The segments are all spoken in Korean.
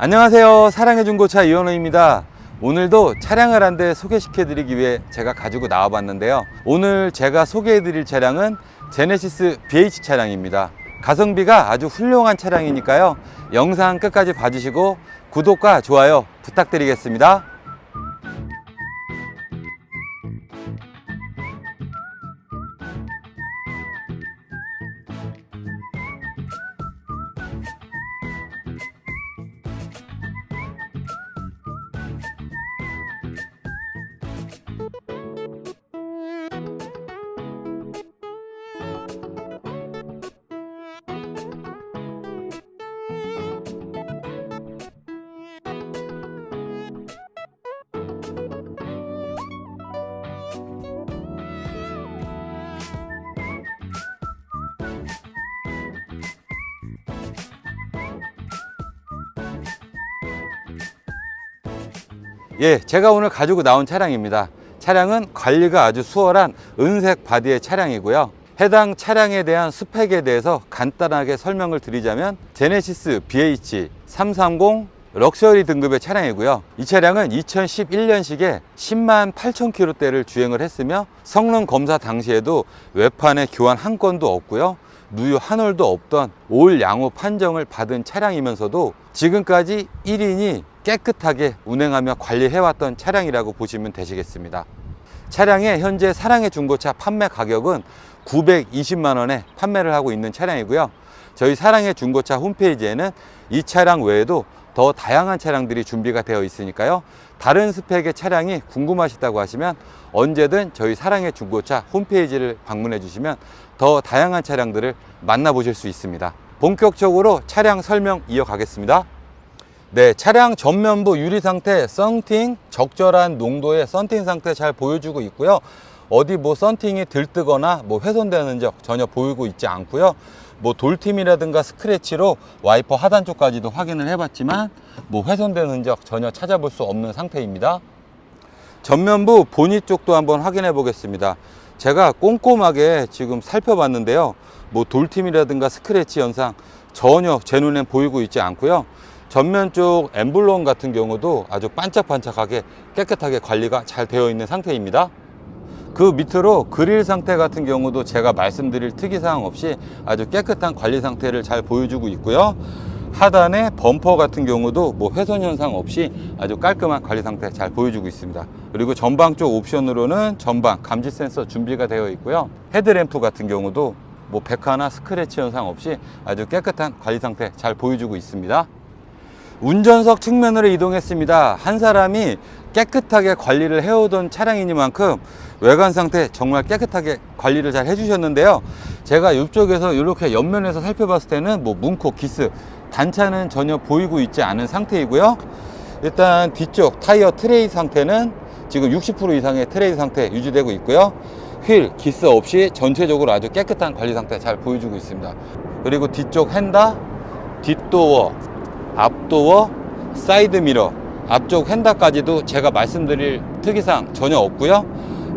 안녕하세요. 사랑의 중고차 이현우입니다. 오늘도 차량을 한 대 소개시켜 드리기 위해 제가 가지고 나와 봤는데요. 오늘 제가 소개해 드릴 차량은 제네시스 BH 차량입니다. 가성비가 아주 훌륭한 차량이니까요. 영상 끝까지 봐주시고 구독과 좋아요 부탁드리겠습니다. 예, 제가 오늘 가지고 나온 차량입니다. 차량은 관리가 아주 수월한 은색 바디의 차량이고요. 해당 차량에 대한 스펙에 대해서 간단하게 설명을 드리자면 제네시스 BH 330 럭셔리 등급의 차량이고요. 이 차량은 2011년식에 10만 8천 킬로대를 주행을 했으며 성능 검사 당시에도 외판에 교환 한 건도 없고요. 누유 한 올도 없던 올 양호 판정을 받은 차량이면서도 지금까지 1인이 깨끗하게 운행하며 관리해왔던 차량이라고 보시면 되시겠습니다. 차량의 현재 사랑의 중고차 판매 가격은 920만 원에 판매를 하고 있는 차량이고요. 저희 사랑의 중고차 홈페이지에는 이 차량 외에도 더 다양한 차량들이 준비가 되어 있으니까요. 다른 스펙의 차량이 궁금하시다고 하시면 언제든 저희 사랑의 중고차 홈페이지를 방문해 주시면 더 다양한 차량들을 만나보실 수 있습니다. 본격적으로 차량 설명 이어가겠습니다. 네, 차량 전면부 유리 상태 썬팅 적절한 농도의 썬팅 상태 잘 보여주고 있고요. 어디 뭐 썬팅이 들뜨거나 뭐 훼손되는 적 전혀 보이고 있지 않고요. 뭐 돌팀이라든가 스크래치로 와이퍼 하단 쪽까지도 확인을 해봤지만 뭐 훼손되는 적 전혀 찾아볼 수 없는 상태입니다. 전면부 보니 쪽도 한번 확인해 보겠습니다. 제가 꼼꼼하게 지금 살펴봤는데요. 뭐 돌팀이라든가 스크래치 현상 전혀 제 눈엔 보이고 있지 않고요. 전면 쪽 엠블럼 같은 경우도 아주 반짝반짝하게 깨끗하게 관리가 잘 되어 있는 상태입니다. 그 밑으로 그릴 상태 같은 경우도 제가 말씀드릴 특이사항 없이 아주 깨끗한 관리 상태를 잘 보여주고 있고요. 하단에 범퍼 같은 경우도 뭐 훼손 현상 없이 아주 깔끔한 관리 상태 잘 보여주고 있습니다. 그리고 전방 쪽 옵션으로는 전방 감지 센서 준비가 되어 있고요. 헤드램프 같은 경우도 뭐 백화나 스크래치 현상 없이 아주 깨끗한 관리 상태 잘 보여주고 있습니다. 운전석 측면으로 이동했습니다. 한 사람이 깨끗하게 관리를 해오던 차량이니만큼 외관 상태 정말 깨끗하게 관리를 잘 해주셨는데요. 제가 이쪽에서 이렇게 옆면에서 살펴봤을 때는 뭐 문콕, 기스, 단차는 전혀 보이고 있지 않은 상태이고요. 일단 뒤쪽 타이어 트레이 상태는 지금 60% 이상의 트레이 상태 유지되고 있고요. 휠, 기스 없이 전체적으로 아주 깨끗한 관리 상태 잘 보여주고 있습니다. 그리고 뒤쪽 핸다, 뒷도어, 앞도어, 사이드 미러, 앞쪽 핸다까지도 제가 말씀드릴 특이사항 전혀 없고요.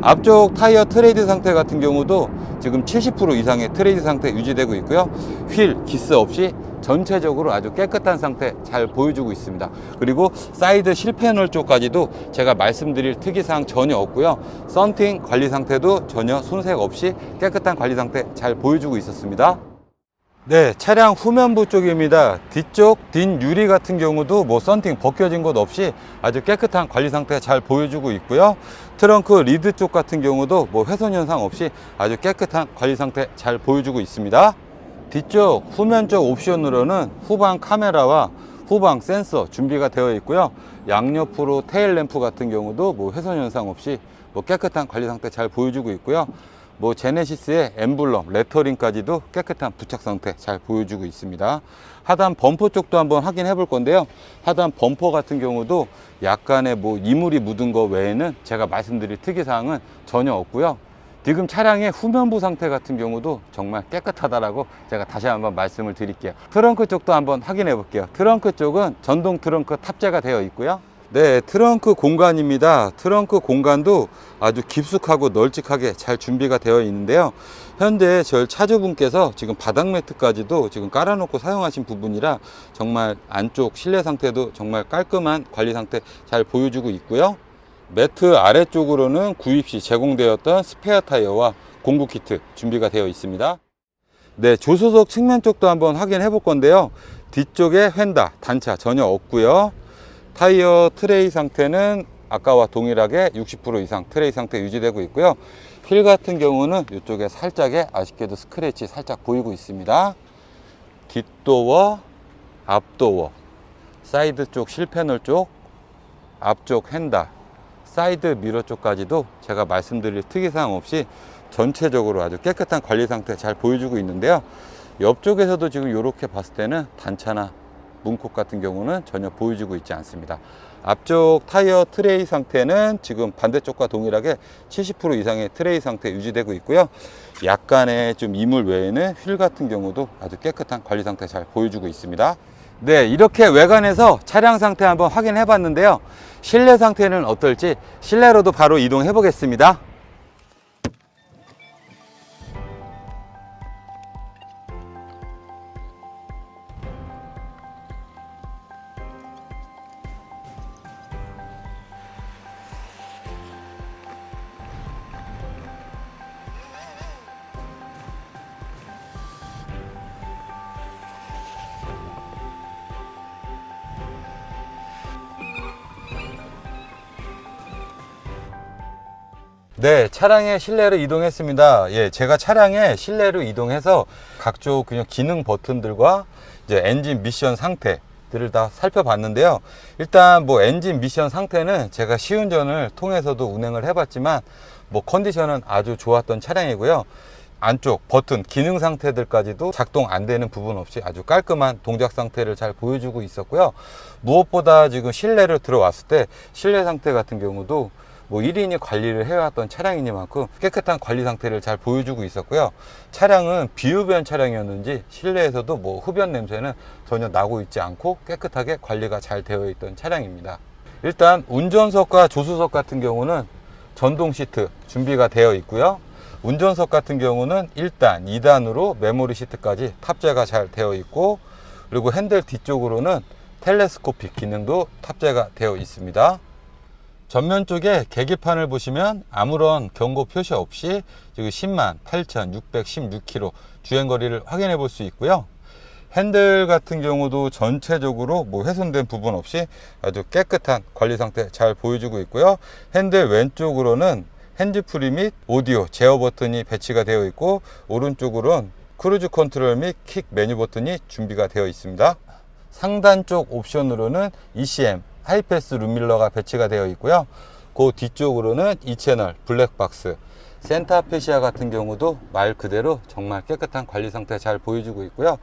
앞쪽 타이어 트레이드 상태 같은 경우도 지금 70% 이상의 트레이드 상태 유지되고 있고요. 휠, 기스 없이 전체적으로 아주 깨끗한 상태 잘 보여주고 있습니다. 그리고 사이드 실패널 쪽까지도 제가 말씀드릴 특이사항 전혀 없고요. 썬팅 관리 상태도 전혀 손색 없이 깨끗한 관리 상태 잘 보여주고 있었습니다. 네, 차량 후면부 쪽입니다. 뒤쪽 뒷 유리 같은 경우도 뭐 썬팅 벗겨진 것 없이 아주 깨끗한 관리 상태 잘 보여주고 있고요. 트렁크 리드 쪽 같은 경우도 뭐 훼손 현상 없이 아주 깨끗한 관리 상태 잘 보여주고 있습니다. 뒤쪽 후면 쪽 옵션으로는 후방 카메라와 후방 센서 준비가 되어 있고요. 양옆으로 테일 램프 같은 경우도 뭐 훼손 현상 없이 뭐 깨끗한 관리 상태 잘 보여주고 있고요. 뭐 제네시스의 엠블럼, 레터링까지도 깨끗한 부착 상태 잘 보여주고 있습니다. 하단 범퍼 쪽도 한번 확인해 볼 건데요. 하단 범퍼 같은 경우도 약간의 뭐 이물이 묻은 거 외에는 제가 말씀드릴 특이사항은 전혀 없고요. 지금 차량의 후면부 상태 같은 경우도 정말 깨끗하다라고 제가 다시 한번 말씀을 드릴게요. 트렁크 쪽도 한번 확인해 볼게요. 트렁크 쪽은 전동 트렁크 탑재가 되어 있고요. 네, 트렁크 공간입니다. 트렁크 공간도 아주 깊숙하고 널찍하게 잘 준비가 되어 있는데요. 현재 저희 차주분께서 지금 바닥 매트까지도 지금 깔아놓고 사용하신 부분이라 정말 안쪽 실내 상태도 정말 깔끔한 관리 상태 잘 보여주고 있고요. 매트 아래쪽으로는 구입 시 제공되었던 스페어 타이어와 공구 키트 준비가 되어 있습니다. 네, 조수석 측면 쪽도 한번 확인해 볼 건데요. 뒤쪽에 휀다 단차 전혀 없고요. 타이어 트레이 상태는 아까와 동일하게 60% 이상 트레이 상태 유지되고 있고요. 휠 같은 경우는 이쪽에 살짝의 아쉽게도 스크래치 살짝 보이고 있습니다. 뒷도어, 앞도어, 사이드 쪽 실패널 쪽, 앞쪽 핸다, 사이드 미러 쪽까지도 제가 말씀드릴 특이사항 없이 전체적으로 아주 깨끗한 관리 상태 잘 보여주고 있는데요. 옆쪽에서도 지금 이렇게 봤을 때는 단차나 문콕 같은 경우는 전혀 보여주고 있지 않습니다. 앞쪽 타이어 트레이 상태는 지금 반대쪽과 동일하게 70% 이상의 트레이 상태 유지되고 있고요. 약간의 좀 이물 외에는 휠 같은 경우도 아주 깨끗한 관리 상태 잘 보여주고 있습니다. 네, 이렇게 외관에서 차량 상태 한번 확인해 봤는데요. 실내 상태는 어떨지 실내로도 바로 이동해 보겠습니다. 네, 차량의 실내로 이동했습니다. 예, 제가 차량의 실내로 이동해서 각종 그냥 기능 버튼들과 이제 엔진 미션 상태 들을 다 살펴봤는데요. 일단 뭐 엔진 미션 상태는 제가 시운전을 통해서도 운행을 해봤지만 뭐 컨디션은 아주 좋았던 차량이고요. 안쪽 버튼 기능 상태들까지도 작동 안 되는 부분 없이 아주 깔끔한 동작 상태를 잘 보여주고 있었고요. 무엇보다 지금 실내로 들어왔을 때 실내 상태 같은 경우도 뭐 1인이 관리를 해왔던 차량이니만큼 깨끗한 관리 상태를 잘 보여주고 있었고요. 차량은 비흡연 차량이었는지 실내에서도 뭐 흡연 냄새는 전혀 나고 있지 않고 깨끗하게 관리가 잘 되어 있던 차량입니다. 일단 운전석과 조수석 같은 경우는 전동 시트 준비가 되어 있고요. 운전석 같은 경우는 1단, 2단으로 메모리 시트까지 탑재가 잘 되어 있고 그리고 핸들 뒤쪽으로는 텔레스코픽 기능도 탑재가 되어 있습니다. 전면 쪽에 계기판을 보시면 아무런 경고 표시 없이 지금 10만 8,616km 주행거리를 확인해 볼 수 있고요. 핸들 같은 경우도 전체적으로 뭐 훼손된 부분 없이 아주 깨끗한 관리 상태 잘 보여주고 있고요. 핸들 왼쪽으로는 핸즈프리 및 오디오 제어 버튼이 배치가 되어 있고 오른쪽으로는 크루즈 컨트롤 및 킥 메뉴 버튼이 준비가 되어 있습니다. 상단 쪽 옵션으로는 ECM 하이패스 룸밀러가 배치가 되어 있고요. 그 뒤쪽으로는 2채널 블랙박스 센터 페시아 같은 경우도 말 그대로 정말 깨끗한 관리 상태 잘 보여주고 있고요.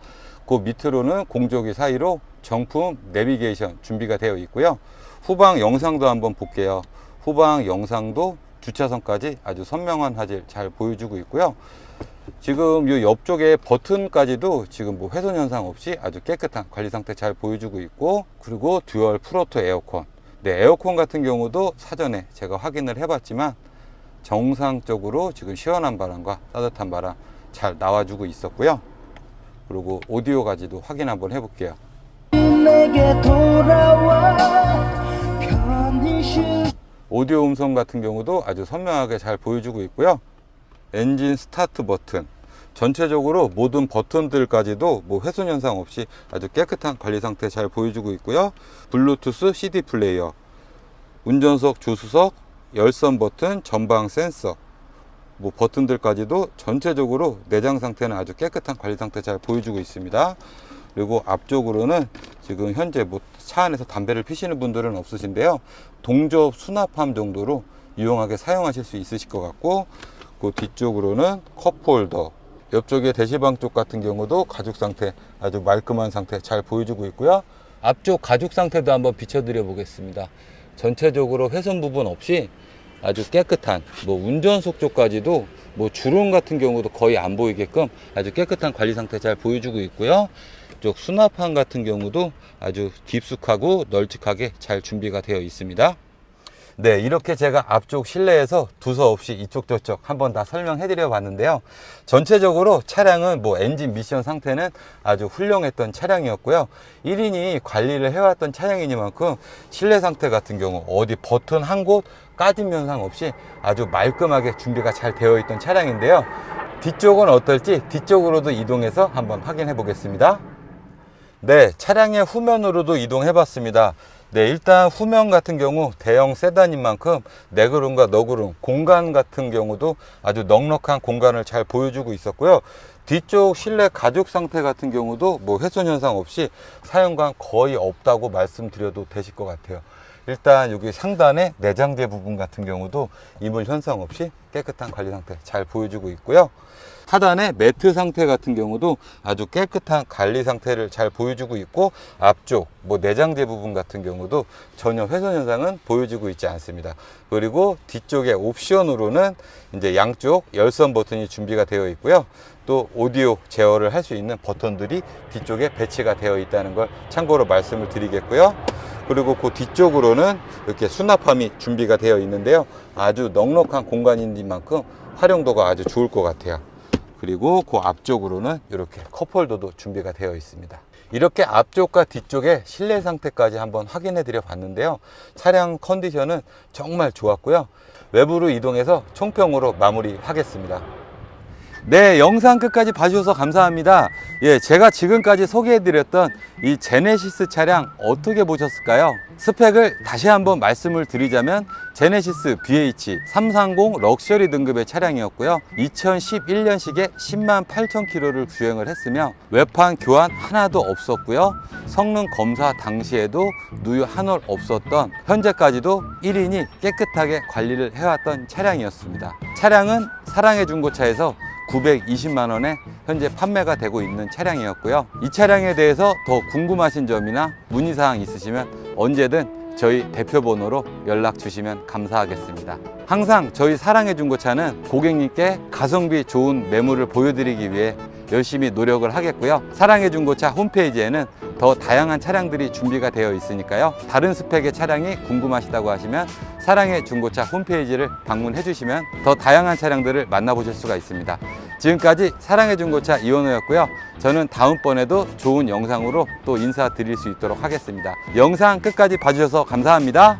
그 밑으로는 공조기 사이로 정품 내비게이션 준비가 되어 있고요. 후방 영상도 한번 볼게요. 후방 영상도 주차선까지 아주 선명한 화질 잘 보여주고 있고요. 지금 이 옆쪽에 버튼까지도 지금 뭐 훼손 현상 없이 아주 깨끗한 관리 상태 잘 보여주고 있고 그리고 듀얼 프로토 에어컨 네, 에어컨 같은 경우도 사전에 제가 확인을 해봤지만 정상적으로 지금 시원한 바람과 따뜻한 바람 잘 나와주고 있었고요. 그리고 오디오까지도 확인 한번 해볼게요. 오디오 음성 같은 경우도 아주 선명하게 잘 보여주고 있고요. 엔진 스타트 버튼 전체적으로 모든 버튼들까지도 뭐 훼손 현상 없이 아주 깨끗한 관리 상태 잘 보여주고 있고요. 블루투스 CD 플레이어, 운전석 조수석, 열선 버튼, 전방 센서, 뭐 버튼들까지도 전체적으로 내장 상태는 아주 깨끗한 관리 상태 잘 보여주고 있습니다. 그리고 앞쪽으로는 지금 현재 뭐 차 안에서 담배를 피시는 분들은 없으신데요. 동접 수납함 정도로 유용하게 사용하실 수 있으실 것 같고 그 뒤쪽으로는 컵홀더 옆쪽에 대시방 쪽 같은 경우도 가죽 상태 아주 말끔한 상태 잘 보여주고 있고요. 앞쪽 가죽 상태도 한번 비춰드려 보겠습니다. 전체적으로 훼손 부분 없이 아주 깨끗한 뭐 운전석 쪽까지도 뭐 주름 같은 경우도 거의 안 보이게끔 아주 깨끗한 관리 상태 잘 보여주고 있고요. 쪽 수납판 같은 경우도 아주 깊숙하고 널찍하게 잘 준비가 되어 있습니다. 네, 이렇게 제가 앞쪽 실내에서 두서없이 이쪽 저쪽 한번 다 설명해 드려 봤는데요. 전체적으로 차량은 뭐 엔진 미션 상태는 아주 훌륭했던 차량이었고요. 1인이 관리를 해왔던 차량이니만큼 실내 상태 같은 경우 어디 버튼 한 곳 까진 면상 없이 아주 말끔하게 준비가 잘 되어 있던 차량인데요. 뒤쪽은 어떨지 뒤쪽으로도 이동해서 한번 확인해 보겠습니다. 네, 차량의 후면으로도 이동해 봤습니다. 네, 일단 후면 같은 경우 대형 세단인 만큼 네그룸과 너그룸, 공간 같은 경우도 아주 넉넉한 공간을 잘 보여주고 있었고요. 뒤쪽 실내 가죽 상태 같은 경우도 뭐 훼손 현상 없이 사용감 거의 없다고 말씀드려도 되실 것 같아요. 일단 여기 상단의 내장재 부분 같은 경우도 이물 현상 없이 깨끗한 관리 상태 잘 보여주고 있고요. 하단의 매트 상태 같은 경우도 아주 깨끗한 관리 상태를 잘 보여주고 있고 앞쪽 뭐 내장재 부분 같은 경우도 전혀 훼손 현상은 보여주고 있지 않습니다. 그리고 뒤쪽에 옵션으로는 이제 양쪽 열선 버튼이 준비가 되어 있고요. 또 오디오 제어를 할 수 있는 버튼들이 뒤쪽에 배치가 되어 있다는 걸 참고로 말씀을 드리겠고요. 그리고 그 뒤쪽으로는 이렇게 수납함이 준비가 되어 있는데요. 아주 넉넉한 공간인 만큼 활용도가 아주 좋을 것 같아요. 그리고 그 앞쪽으로는 이렇게 컵홀더도 준비가 되어 있습니다. 이렇게 앞쪽과 뒤쪽의 실내 상태까지 한번 확인해 드려 봤는데요. 차량 컨디션은 정말 좋았고요. 외부로 이동해서 총평으로 마무리 하겠습니다. 네, 영상 끝까지 봐주셔서 감사합니다. 예, 제가 지금까지 소개해드렸던 이 제네시스 차량 어떻게 보셨을까요? 스펙을 다시 한번 말씀을 드리자면 제네시스 BH 330 럭셔리 등급의 차량이었고요. 2011년식에 10만 8천 킬로를 주행을 했으며 외판 교환 하나도 없었고요. 성능 검사 당시에도 누유 한 올 없었던 현재까지도 1인이 깨끗하게 관리를 해왔던 차량이었습니다. 차량은 사랑의 중고차에서 920만 원에 현재 판매가 되고 있는 차량이었고요. 이 차량에 대해서 더 궁금하신 점이나 문의사항 있으시면 언제든 저희 대표 번호로 연락 주시면 감사하겠습니다. 항상 저희 사랑의 중고차는 고객님께 가성비 좋은 매물을 보여드리기 위해 열심히 노력을 하겠고요. 사랑의 중고차 홈페이지에는 더 다양한 차량들이 준비가 되어 있으니까요. 다른 스펙의 차량이 궁금하시다고 하시면 사랑의 중고차 홈페이지를 방문해 주시면 더 다양한 차량들을 만나보실 수가 있습니다. 지금까지 사랑의 중고차 이원호였고요. 저는 다음번에도 좋은 영상으로 또 인사드릴 수 있도록 하겠습니다. 영상 끝까지 봐주셔서 감사합니다.